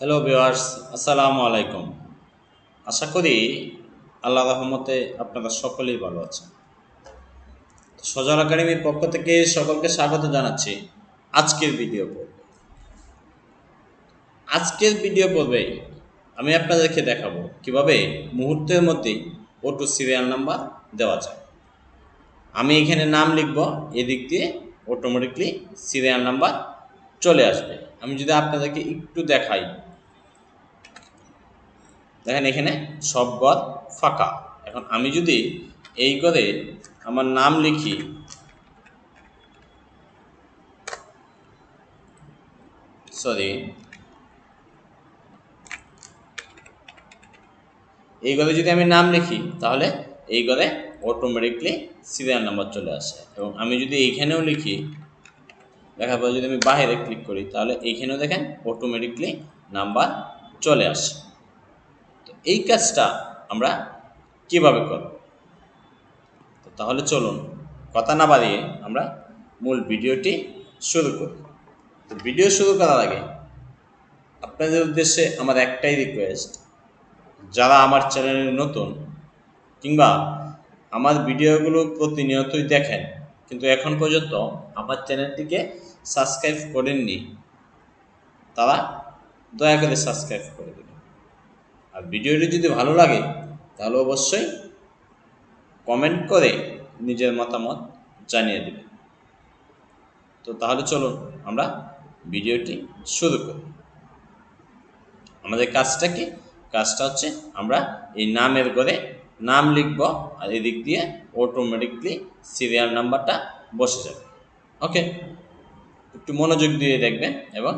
Hello viewers আসসালামু আলাইকুম আশা করি আল্লাহ রহমতে আপনারা সকলেই ভালো আছেন। সজল একাডেমির পক্ষ থেকে সকলকে স্বাগত জানাচ্ছি আজকের ভিডিও পর্বে। আজকের ভিডিও পর্বে আমি আপনাদেরকে দেখাবো কীভাবে মুহূর্তের মধ্যেই অটো সিরিয়াল নাম্বার দেওয়া যায়। আমি এখানে নাম লিখব, এদিক দিয়ে অটোমেটিকলি সিরিয়াল নাম্বার চলে আসবে। আমি যদি আপনাদেরকে একটু দেখাই দেখেন এখানে সব গদ ফাঁকা। এখন আমি যদি এই করে আমার নাম লিখি সরি এই ঘরে যদি আমি নাম লিখি, তাহলে এই ঘরে অটোমেটিকলি সিরিয়াল নাম্বার চলে আসে। এবং আমি যদি এইখানেও লিখি দেখার পর যদি আমি বাইরে ক্লিক করি, তাহলে এইখানেও দেখেন অটোমেটিকলি নাম্বার চলে আসে। এই কাজটা আমরা কীভাবে করব? তো তাহলে চলুন, কথা না বাড়িয়ে আমরা মূল ভিডিওটি শুরু করি। তো ভিডিও শুরু করার আগে আপনাদের উদ্দেশ্যে আমার একটাই রিকোয়েস্ট যারা আমার চ্যানেলে নতুন কিংবা আমার ভিডিওগুলো প্রতিনিয়তই দেখেন, কিন্তু এখন পর্যন্ত আমার চ্যানেলটিকে সাবস্ক্রাইব করেননি, তারা দয়া করে সাবস্ক্রাইব করে দেবেন আর ভিডিওটি যদি ভালো লাগে, তাহলে অবশ্যই কমেন্ট করে নিজের মতামত জানিয়ে দেবে। তো তাহলে চলুন আমরা ভিডিওটি শুরু করি। আমাদের কাজটা কি? কাজটা হচ্ছে আমরা এই নামের করে নাম লিখব আর এদিক দিয়ে অটোমেটিকলি সিরিয়াল নাম্বারটা বসে যাবে। ওকে একটু মনোযোগ দিয়ে দেখবেন এবং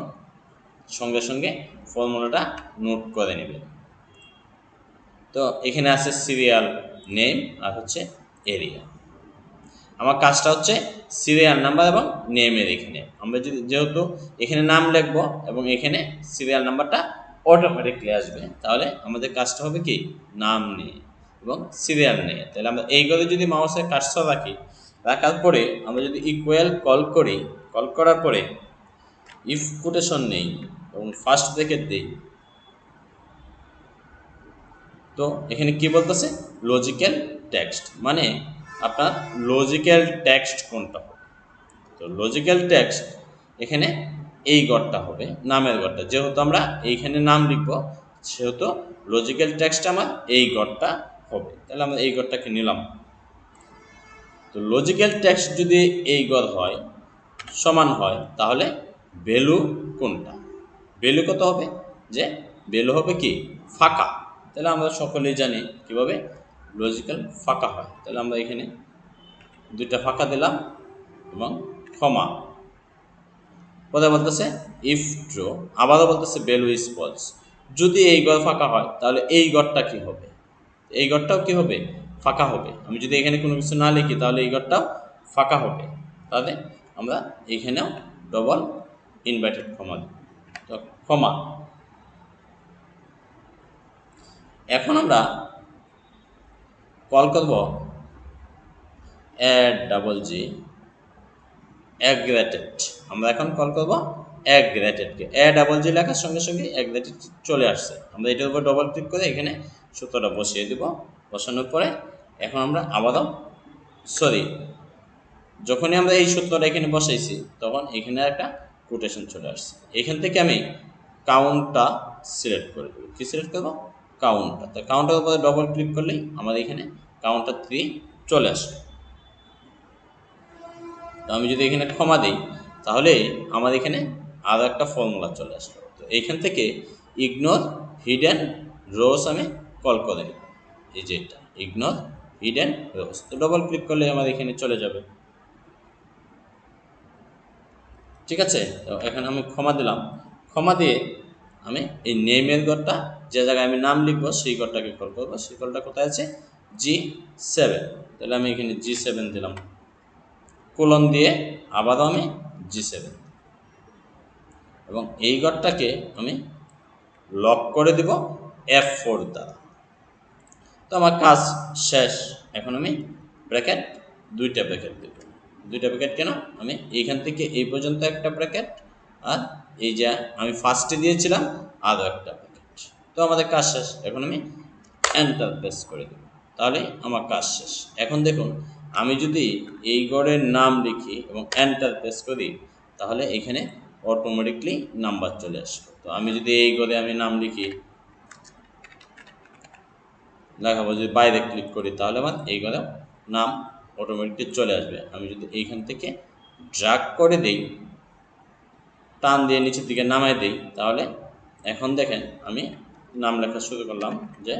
সঙ্গে সঙ্গে ফর্মুলাটা নোট করে নেবেন। তো এখানে আছে সিরিয়াল নেম আর হচ্ছে এরিয়া আমার কাজটা হচ্ছে সিরিয়াল নাম্বার এবং নেমের এখানে। আমরা যদি যেহেতু এখানে নাম লিখব এবং এখানে সিরিয়াল নাম্বারটা অটোমেটিকলি আসবে, তাহলে আমাদের কাজটা হবে কি? নাম নিয়ে এবং সিরিয়াল নিয়ে। তাহলে আমরা এইগুলো যদি মাউসের কাজটা রাখি, রাখার পরে আমরা যদি ইকুয়াল কল করি কল করার পরে ইফ কোটেশন নেই এবং ফার্স্ট ব্রেকেট দিই তো এখানে কি বলতেছে? লজিক্যাল টেক্সট মানে আপনার লজিক্যাল টেক্সট কোনটা হবে? তো লজিক্যাল টেক্সট এখানে এই গড়টা হবে, নামের গড়টা। যেহেতু আমরা এইখানে নাম লিখব, সেহেতু লজিক্যাল টেক্সট আমার এই গড়টা হবে। তাহলে আমরা এই গড়টাকে নিলাম। তো লজিক্যাল টেক্সট যদি এই গড় হয়, সমান হয়, তাহলে ভ্যালু কোনটা? ভ্যালু কত হবে? যে ভ্যালু হবে কি? ফাঁকা। তাহলে আমরা সকলেই জানি কীভাবে লজিক্যাল ফাঁকা হয়। তাহলে আমরা এখানে দুইটা ফাঁকা দিলাম এবং ক্ষমা। কোথায় বলতেছে ইফ ট্রু আবারও বলতেছে ভ্যালু ইজ যদি এই গড় ফাঁকা হয়, তাহলে এই গড়টা কি হবে? এই গড়টাও কি হবে? ফাঁকা হবে। আমি যদি এখানে কোনো কিছু না লিখি, তাহলে এই গড়টাও ফাঁকা হবে। তাহলে আমরা এখানেও ডবল ইনভার্টেড ক্ষমা তো ক্ষমা। এখন আমরা কল করব অ্যাড ডাবল জি অ্যাগ্রেটেড আমরা এখন কল করব অ্যাগ্রেটেডকে এ ডাবল জি লেখার সঙ্গে সঙ্গে অ্যাগ্রেটেড চলে আসছে। আমরা এটার উপর ডবল ক্লিক করে এখানে সূত্রটা বসিয়ে দেব। বসানোর পরে এখন আমরা আবারও সরি যখনই আমরা এই সূত্রটা এখানে বসাইছি, তখন এখানে একটা কোটেশন চলে আসছে। এখান থেকে আমি কাউন্টটা সিলেক্ট করে দেবো। কী সিলেক্ট করব? কাউন্টার তো কাউন্টার উপরে ডবল ক্লিক করলেই আমাদের এখানে কাউন্টার থ্রি চলে আসবে তো আমি যদি এখানে ক্ষমা দিই, তাহলে আমার এখানে আরও একটা ফর্মুলা চলে আসবে তো এইখান থেকে ইগনোর হিডেন রোস আমি কল করে দেব এই যে এটা ইগনোর হিডেন রোস তো ডবল ক্লিক করলে আমার এখানে চলে যাবে। ঠিক আছে? তো এখানে আমি ক্ষমা দিলাম। ক্ষমা দিয়ে আমি এই নেমের ঘরটা যে জায়গায় আমি নাম লিখব, সেই ঘরটাকে কল করব। সেই কলটা কোথায় আছে? জি সেভেন তাহলে আমি এখানে জি সেভেন দিলাম। কোলন দিয়ে আবারও আমি জি সেভেন এবং এই ঘরটাকে আমি লক করে দেব এফ ফোর দ্বারা। তো আমার কাজ শেষ। এখন আমি ব্র্যাকেট দুইটা ব্র্যাকেট দেব। দুইটা ব্র্যাকেট কেন? আমি এইখান থেকে এই পর্যন্ত একটা ব্র্যাকেট আর এই যে আমি ফার্স্টে দিয়েছিলাম, আরও একটা তো আমাদের কাজ শেষ। এখন আমি এন্টার প্রেস করে দেব। তাহলে আমার কাজ শেষ। এখন দেখুন, আমি যদি এই গড়ের নাম লিখি এবং এন্টার প্রেস করি, তাহলে এখানে অটোমেটিকলি নাম্বার চলে আসবে। তো আমি যদি এই গড়ে আমি নাম লিখি, দেখাবো যদি বাইরে ক্লিক করি, তাহলে আমার এই ঘরে নাম অটোমেটিক চলে আসবে। আমি যদি এইখান থেকে ড্রাগ করে দেই, টান দিয়ে নিচের দিকে নামাই দিই, তাহলে এখন দেখেন আমি নাম লেখা শুরু করলাম যে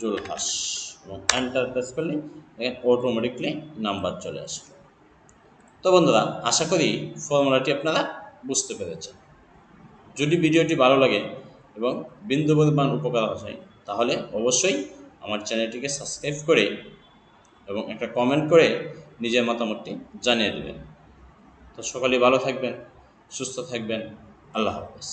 জোরহাস এবং এন্টার প্রেস করলে দেখেন অটোমেটিকলি নাম্বার চলে আসবে। তো বন্ধুরা, আশা করি ফর্মুলাটি আপনারা বুঝতে পেরেছেন। যদি ভিডিওটি ভালো লাগে এবং বিন্দু পরিমাণ উপকার হয় তাহলে অবশ্যই আমার চ্যানেলটিকে সাবস্ক্রাইব করে এবং একটা কমেন্ট করে নিজের মতামতটি জানিয়ে দেবেন। তো সকলেই ভালো থাকবেন, সুস্থ থাকবেন। আল্লাহ হাফেজ।